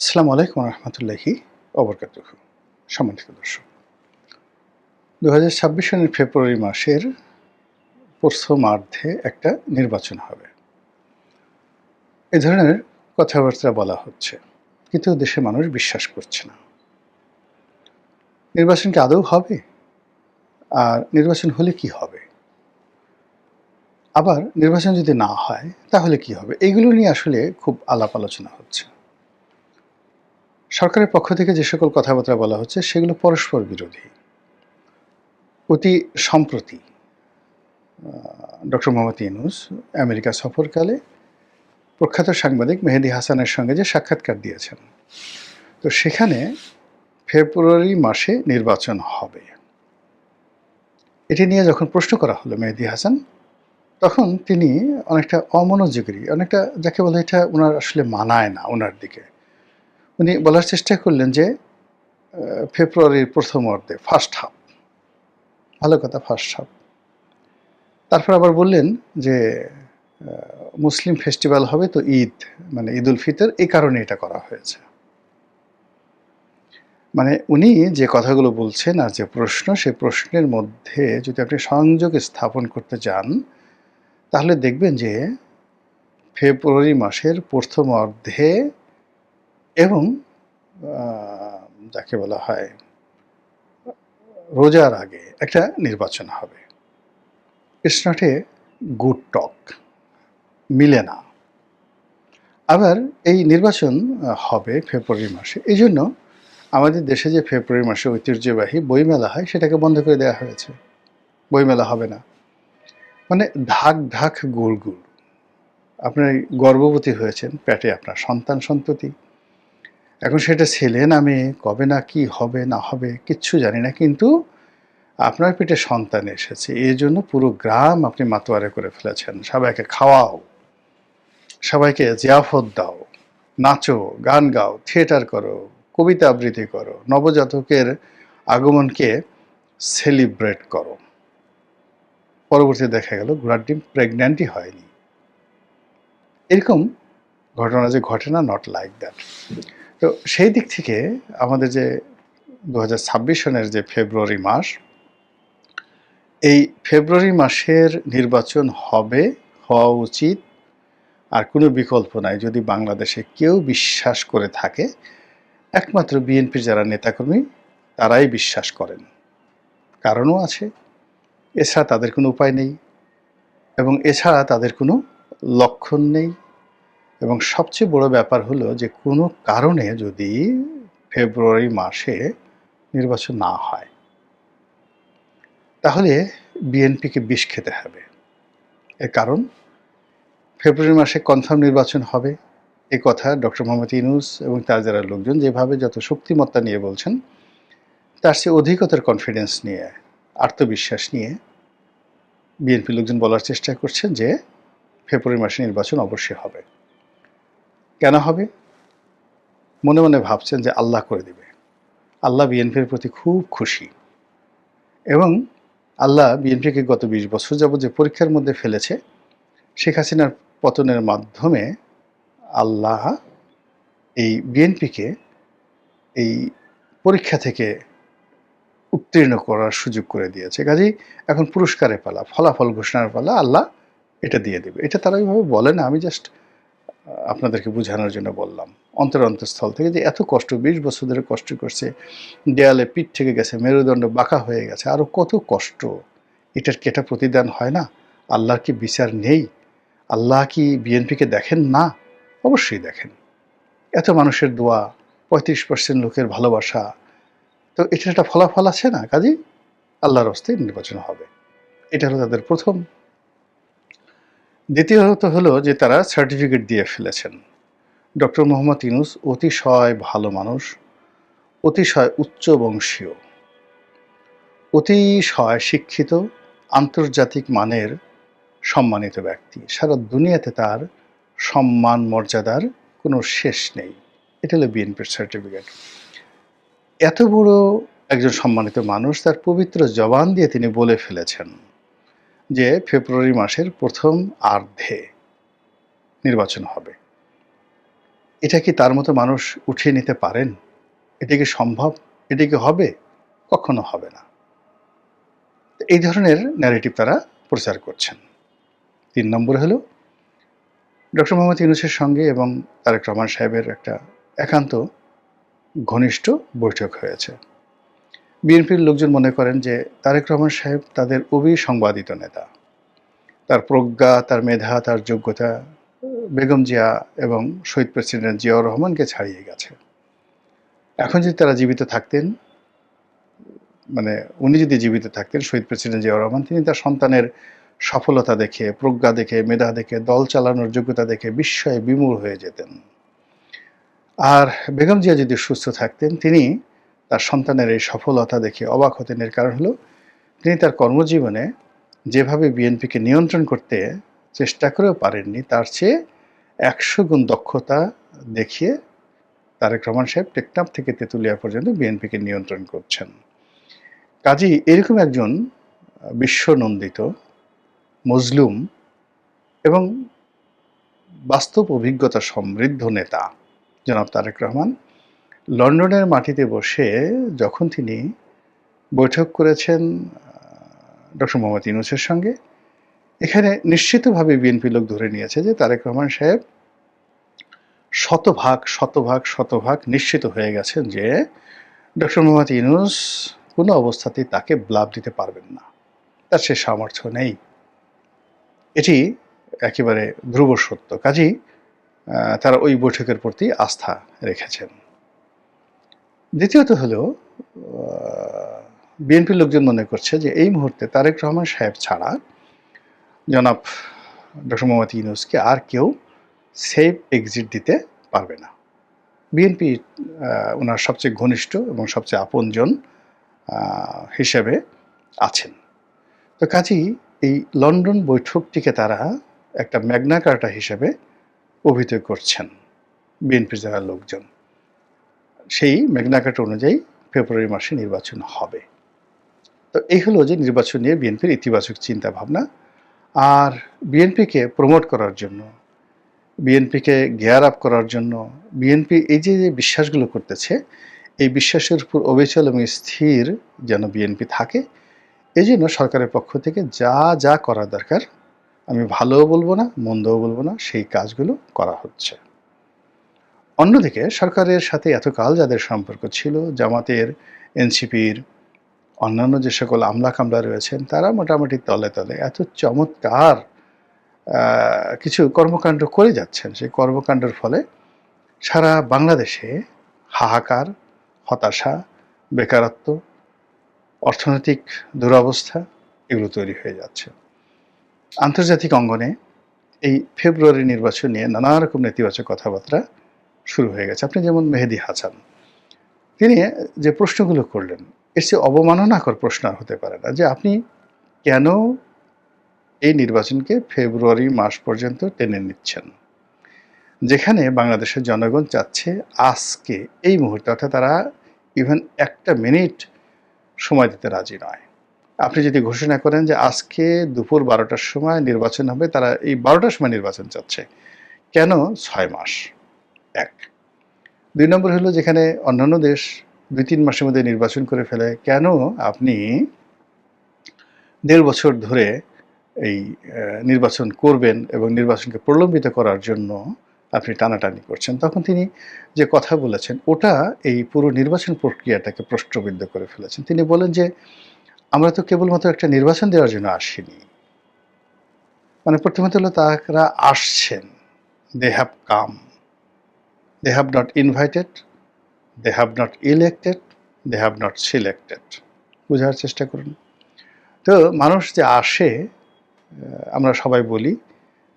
আসসালামু আলাইকুম রহমতুল্লাহি অবরকাতুহ সম্মানিত দর্শক দু হাজার ছাব্বিশ সনের ফেব্রুয়ারি মাসের প্রথমার্ধে একটা নির্বাচন হবে। এ ধরনের কথাবার্তা বলা হচ্ছে, কিন্তু দেশের মানুষ বিশ্বাস করছে না। নির্বাচন কি আদৌ হবে? আর নির্বাচন হলে কি হবে? আবার নির্বাচন যদি না হয়, তাহলে কি হবে? এগুলো নিয়ে আসলে খুব আলাপ আলোচনা হচ্ছে। সরকারের পক্ষ থেকে যে সকল কথাবার্তা বলা হচ্ছে, সেগুলো পরস্পর বিরোধী। অতি সম্প্রতি ডক্টর মোহাম্মদ ইউনুস আমেরিকা সফরকালে প্রখ্যাত সাংবাদিক মেহেদি হাসানের সঙ্গে যে সাক্ষাৎকার দিয়েছেন। তো সেখানে ফেব্রুয়ারি মাসে নির্বাচন হবে। এটি নিয়ে যখন প্রশ্ন করা হলো মেহেদি হাসান, তখন তিনি অনেকটা অমনোযোগী, অনেকটা যাকে বলে এটা ওনার আসলে মানায় না ওনার দিকে। উনি বলার চেষ্টা করলেন যে ফেব্রুয়ারির প্রথম অর্ধে ফার্স্ট হাফ ভালো কথা ফার্স্ট হাফ তারপর আবার বললেন যে মুসলিম ফেস্টিভ্যাল হবে তো ঈদ মানে ঈদ উল ফিতর, এই কারণে এটা করা হয়েছে। মানে উনি যে কথাগুলো বলছেন আর যে প্রশ্ন সেই প্রশ্নের মধ্যে যদি আপনি সংযোগ স্থাপন করতে যান তাহলে দেখবেন যে, ফেব্রুয়ারি মাসের প্রথম অর্ধে এবং যাকে বলা হয়, রোজার আগে একটা নির্বাচন হবে। It's not a good talk মিলে না। আবার এই নির্বাচন হবে ফেব্রুয়ারি মাসে। এই জন্য আমাদের দেশে যে ফেব্রুয়ারি মাসে ঐতিহ্যবাহী বইমেলা হয়, সেটাকে বন্ধ করে দেওয়া হয়েছে। বইমেলা হবে না। মানে ঢাক ঢাক গুড় গুড়। আপনার গর্ভবতী হয়েছেন, পেটে আপনার সন্তান সন্ততি এখন সেটা ছেলে না মেয়ে, কবে না কি হবে, না হবে, কিচ্ছু জানি না। কিন্তু আপনার পেটে সন্তান এসেছে, এই জন্য পুরো গ্রাম আপনি মাতোয়ারে করে ফেলেছেন। সবাইকে খাওয়াও, সবাইকে জিয়াফত দাও, নাচো, গান গাও, থিয়েটার করো, কবিতা আবৃত্তি করো, নবজাতকের আগমনকে সেলিব্রেট করো। পরবর্তীতে দেখা গেল, ঘোড়ার ডিম প্রেগন্যান্টই হয়নি। এরকম ঘটনা যে ঘটে না নট লাইক দ্যাট তো সেই দিক থেকে আমাদের যে দু হাজার ছাব্বিশ সনের যে ফেব্রুয়ারি মাস, এই ফেব্রুয়ারি মাসের নির্বাচন হবে, হওয়া উচিত আর কোনো বিকল্প নাই। যদি বাংলাদেশে কেউ বিশ্বাস করে থাকে, একমাত্র বিএনপির যারা নেতাকর্মী, তারাই বিশ্বাস করেন। কারণও আছে। এছাড়া তাদের কোনো উপায় নেই এবং এছাড়া তাদের কোনো লক্ষণ নেই। এবং সবচেয়ে বড় ব্যাপার হলো যে কোনো কারণে যদি ফেব্রুয়ারি মাসে নির্বাচন না হয়, তাহলে বিএনপিকে বিষ খেতে হবে। এর কারণ, ফেব্রুয়ারি মাসে কনফার্ম নির্বাচন হবে। এই কথা ডক্টর মোহাম্মদ ইনুস এবং তার যারা লোকজন যেভাবে যত শক্তিমত্তা নিয়ে বলছেন, তার চেয়ে অধিকতর কনফিডেন্স নিয়ে, আত্মবিশ্বাস নিয়ে বিএনপি লোকজন বলার চেষ্টা করছেন যে ফেব্রুয়ারি মাসে নির্বাচন অবশ্যই হবে। কেন হবে? মনে মনে ভাবছেন যে আল্লাহ করে দিবে। আল্লাহ বিএনপির প্রতি খুব খুশি। এবং আল্লাহ বিএনপিকে গত বিশ বছর যাবত যে পরীক্ষার মধ্যে ফেলেছে, শেখ হাসিনার পতনের মাধ্যমে আল্লাহ এই বিএনপিকে এই পরীক্ষা থেকে উত্তীর্ণ করার সুযোগ করে দিয়েছে। কাজেই এখন পুরস্কারের পালা, ফলাফল ঘোষণার পালা আল্লাহ এটা দিয়ে দেবে। এটা তারা ওইভাবে বলে না, আমি জাস্ট আপনাদেরকে বোঝানোর জন্য বললাম। অন্তর অন্তঃস্থল থেকে যে এত কষ্ট, বিশ বছর ধরে কষ্ট করছে, দেয়ালে পিঠ থেকে গেছে, মেরুদণ্ড বাঁকা হয়ে গেছে আরও কত কষ্ট। এটার কি এটা প্রতিদান হয় না? আল্লাহর কি বিচার নেই? আল্লাহ কি বিএনপিকে দেখেন না? অবশ্যই দেখেন। এত মানুষের দোয়া, পঁয়ত্রিশ পার্সেন্ট লোকের ভালোবাসা, তো এটার একটা ফলাফল আছে না? কাজেই আল্লাহর হস্তে নির্বাচন হবে। এটা হলো তাদের প্রথম দ্বিতীয়ত হলো যে তারা সার্টিফিকেট দিয়ে ফেলেছেন। ডক্টর মোহাম্মদ ইনুস অতিশয় ভালো মানুষ, অতিশয় উচ্চ বংশীয়, অতিশয় শিক্ষিত, আন্তর্জাতিক মানের সম্মানিত ব্যক্তি। সারা দুনিয়াতে তার সম্মান মর্যাদার কোনো শেষ নেই। এটা হলো বিএনপির সার্টিফিকেট। এত বড় একজন সম্মানিত মানুষ, তার পবিত্র জবান দিয়ে তিনি বলে ফেলেছেন যে ফেব্রুয়ারি মাসের প্রথম আর্ধে নির্বাচন হবে। এটা কি তার মতো মানুষ উঠিয়ে নিতে পারেন? এটা কি সম্ভব? এটা কি হবে? কখনো হবে না। এই ধরনের ন্যারেটিভ তারা প্রচার করছেন। তিন নম্বর হলো ডক্টর মোহাম্মদ ইউনুসের সঙ্গে এবং তারেক রহমান সাহেবের একটা একান্ত ঘনিষ্ঠ বৈঠক হয়েছে। বিএনপির লোকজন মনে করেন যে তারেক রহমান সাহেব তাদের অবিসংবাদিত নেতা। তার প্রজ্ঞা, তার মেধা, তার যোগ্যতা, বেগম জিয়া এবং শহীদ প্রেসিডেন্ট জিয়াউর রহমানকে ছাড়িয়ে গেছে। এখন যদি তারা জীবিত থাকতেন মানে উনি যদি জীবিত থাকতেন, শহীদ প্রেসিডেন্ট জিয়াউর রহমান, তিনি তার সন্তানের সফলতা দেখে, প্রজ্ঞা দেখে, মেধা দেখে, দল চালানোর যোগ্যতা দেখে বিস্ময়ে বিমূল হয়ে যেতেন। আর বেগম জিয়া যদি সুস্থ থাকতেন, তিনি তার সন্তানের এই সফলতা দেখে অবাক হতেন এর কারণ হলো, তিনি তার কর্মজীবনে যেভাবে বিএনপিকে নিয়ন্ত্রণ করতে চেষ্টা করেও পারেননি, তার চেয়ে একশো গুণ দক্ষতা দেখিয়ে তারেক রহমান সাহেব টেকনাফ থেকে তেঁতুলিয়া পর্যন্ত বিএনপিকে নিয়ন্ত্রণ করছেন। কাজী এরকম একজন বিশ্বনন্দিত, মজলুম এবং বাস্তব অভিজ্ঞতা সমৃদ্ধ নেতা, জনাব তারেক রহমান। লন্ডনের মাটিতে বসে যখন তিনি বৈঠক করেছেন ডক্টর মোহাম্মদ ইউনুসের সঙ্গে, এখানে নিশ্চিতভাবে বিএনপি লোক ধরে নিয়েছে যে তারেক রহমান সাহেব শতভাগ শতভাগ শতভাগ নিশ্চিত হয়ে গেছেন যে ডক্টর মোহাম্মদ ইউনুস কোনো অবস্থাতেই তাকে ব্লাব দিতে পারবেন না। তার সে সামর্থ্য নেই। এটি একেবারে ধ্রুব সত্য। কাজেই তারা ওই বৈঠকের প্রতি আস্থা রেখেছেন। দ্বিতীয়ত হলো বিএনপির লোকজন মনে করছে যে এই মুহূর্তে তারেক রহমান সাহেব ছাড়া জনাব ডক্টর মোহাম্মদ ইউনুসকে আর কেউ সেফ এক্সিট দিতে পারবে না। বিএনপি ওনার সবচেয়ে ঘনিষ্ঠ এবং সবচেয়ে আপনজন হিসেবে আছেন। তো কাজেই এই লন্ডন বৈঠকটিকে তারা একটা ম্যাগনা কার্টা হিসেবে অভিযোগ করছেন বিএনপির যারা লোকজন। সেই কার্টা অনুযায়ী ফেব্রুয়ারি মাসে নির্বাচন হবে। তো এই হলো যে নির্বাচন নিয়ে বিএনপির ইতিবাচক চিন্তা ভাবনা আর বিএনপিকে প্রমোট করার জন্য, বিএনপিকে গেয়ার আপ করার জন্য, বিএনপি এই যে যে বিশ্বাসগুলো করতেছে, এই বিশ্বাসের উপর অবিচল এবং স্থির যেন বিএনপি থাকে এই জন্য সরকারের পক্ষ থেকে যা যা করা দরকার, আমি ভালোও বলব না, মন্দও বলব না, সেই কাজগুলো করা হচ্ছে। অন্যদিকে সরকারের সাথে এতকাল যাদের সম্পর্ক ছিল, জামাতের, এনসিপির, অন্যান্য যে সকল আমলা কামলা রয়েছেন, তারা মোটামুটি তলে তলে এত চমৎকার কিছু কর্মকাণ্ড করে যাচ্ছেন। সেই কর্মকাণ্ডের ফলে সারা বাংলাদেশে হাহাকার, হতাশা, বেকারত্ব, অর্থনৈতিক দুরবস্থা এগুলো তৈরি হয়ে যাচ্ছে। আন্তর্জাতিক অঙ্গনে এই ফেব্রুয়ারি নির্বাচন নিয়ে নানা রকম নেতিবাচক কথাবার্তা শুরু হয়ে গেছে। আপনি যেমন মেহেদি হাসান, তিনি যে প্রশ্নগুলো করলেন, এর চেয়ে অবমাননাকর প্রশ্ন আর হতে পারে না যে আপনি কেন এই নির্বাচনকে ফেব্রুয়ারি মাস পর্যন্ত টেনে নিচ্ছেন? যেখানে বাংলাদেশের জনগণ চাচ্ছে আজকে, এই মুহূর্তে, অর্থাৎ তারা ইভেন একটা মিনিট সময় দিতে রাজি নয়। আপনি যদি ঘোষণা করেন যে আজকে দুপুর বারোটার সময় নির্বাচন হবে, তারা এই বারোটার সময় নির্বাচন চাচ্ছে, কেন ছয় মাস? এক। দুই নম্বর হলো যেখানে অন্যান্য দেশ দুই তিন মাসের মধ্যে নির্বাচন করে ফেলে, কেন আপনি দেড় বছর ধরে এই নির্বাচন করবেন এবং নির্বাচনকে প্রলম্বিত করার জন্য আপনি টানাটানি করছেন? তখন তিনি যে কথা বলেছেন, ওটা এই পুরো নির্বাচন প্রক্রিয়াটাকে প্রশ্নবিদ্ধ করে ফেলেছেন। তিনি বলেন যে, আমরা তো কেবলমাত্র একটা নির্বাচন দেওয়ার জন্য আসিনি। মানে প্রথমত হলো তারা আসছেন they have come they have not invited they have not elected they have not selected বোঝার চেষ্টা করুন। তো মানুষ যে আসে আমরা সবাই বলি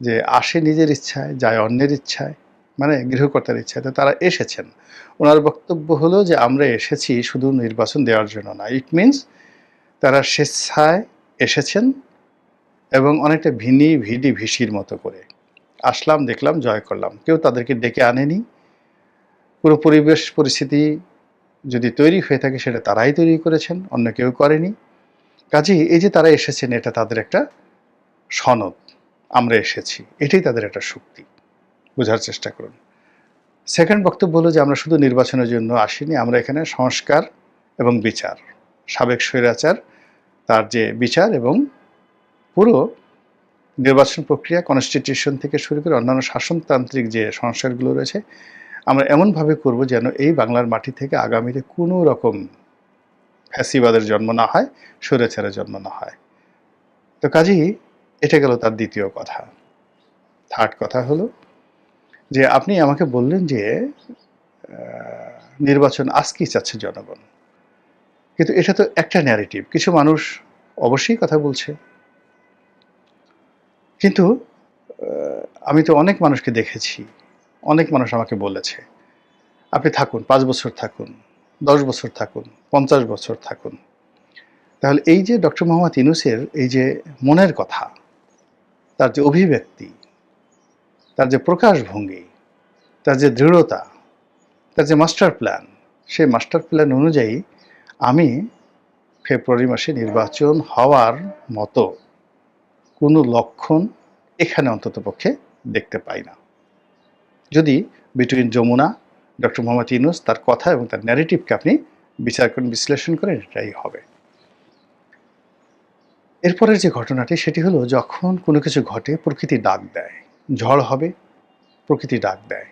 যে আসে নিজের ইচ্ছায়, যায় অন্যের ইচ্ছায় মানে গৃহকর্তার ইচ্ছায়। তো তারা এসেছেন। ওনার বক্তব্য হলো যে আমরা এসেছি শুধু নির্বাচন দেওয়ার জন্য না। ইট মিনস তারা স্বেচ্ছায় এসেছেন এবং অনেকটা ভিনি ভিডি ভিসির মতো করে। আসলাম, দেখলাম, জয় করলাম। কেউ তাদেরকে ডেকে আনেনি। পুরো পরিবেশ পরিস্থিতি যদি তৈরি হয়ে থাকে, সেটা তারাই তৈরি করেছেন, অন্য কেউ করেনি। কাজেই এই যে তারা এসেছেন, এটা তাদের একটা সনদ। আমরা এসেছি, এটাই তাদের একটা শক্তি। বোঝার চেষ্টা করুন। সেকেন্ড বক্তব্য হলো যে, আমরা শুধু নির্বাচনের জন্য আসিনি, আমরা এখানে সংস্কার এবং বিচার। সাবেক স্বৈরাচার, তার যে বিচার এবং পুরো নির্বাচন প্রক্রিয়া কনস্টিটিউশন থেকে শুরু করে অন্যান্য শাসনতান্ত্রিক যে সংস্কারগুলো রয়েছে আমরা এমনভাবে করব যেন এই বাংলার মাটি থেকে আগামীতে কোনো রকম ফ্যাসিবাদের জন্ম না হয় স্বৈরাচারের জন্ম না হয়। তো কাজেই এটা গেল তার দ্বিতীয় কথা। থার্ড কথা হলো যে আপনি আমাকে বললেন যে নির্বাচন আজকেই চাচ্ছে জনগণ? কিন্তু এটা তো একটা ন্যারেটিভ কিছু মানুষ অবশ্যই কথা বলছে। কিন্তু আমি তো অনেক মানুষকে দেখেছি। অনেক মানুষ আমাকে বলেছে, আপনি থাকুন, পাঁচ বছর থাকুন, দশ বছর থাকুন, পঞ্চাশ বছর থাকুন। তাহলে এই যে ডক্টর মোহাম্মদ ইনুসের এই যে মনের কথা, তার যে অভিব্যক্তি, তার যে প্রকাশভঙ্গি, তার যে দৃঢ়তা, তার যে মাস্টার প্ল্যান, সেই মাস্টার প্ল্যান অনুযায়ী আমি ফেব্রুয়ারি মাসে নির্বাচন হওয়ার মতো কোনো লক্ষণ এখানে অন্ততপক্ষে দেখতে পাই না। যদি বিটুইন যমুনা ডক্টর মোহাম্মদ ইউনুস তার কথা এবং তার ন্যারেটিভকে আপনি বিচার করেন, বিশ্লেষণ করেন, এটাই হবে। এরপরের যে ঘটনাটি, সেটি হলো যখন কোনো কিছু ঘটে, প্রকৃতি ডাক দেয়। ঝড় হবে, প্রকৃতি ডাক দেয়।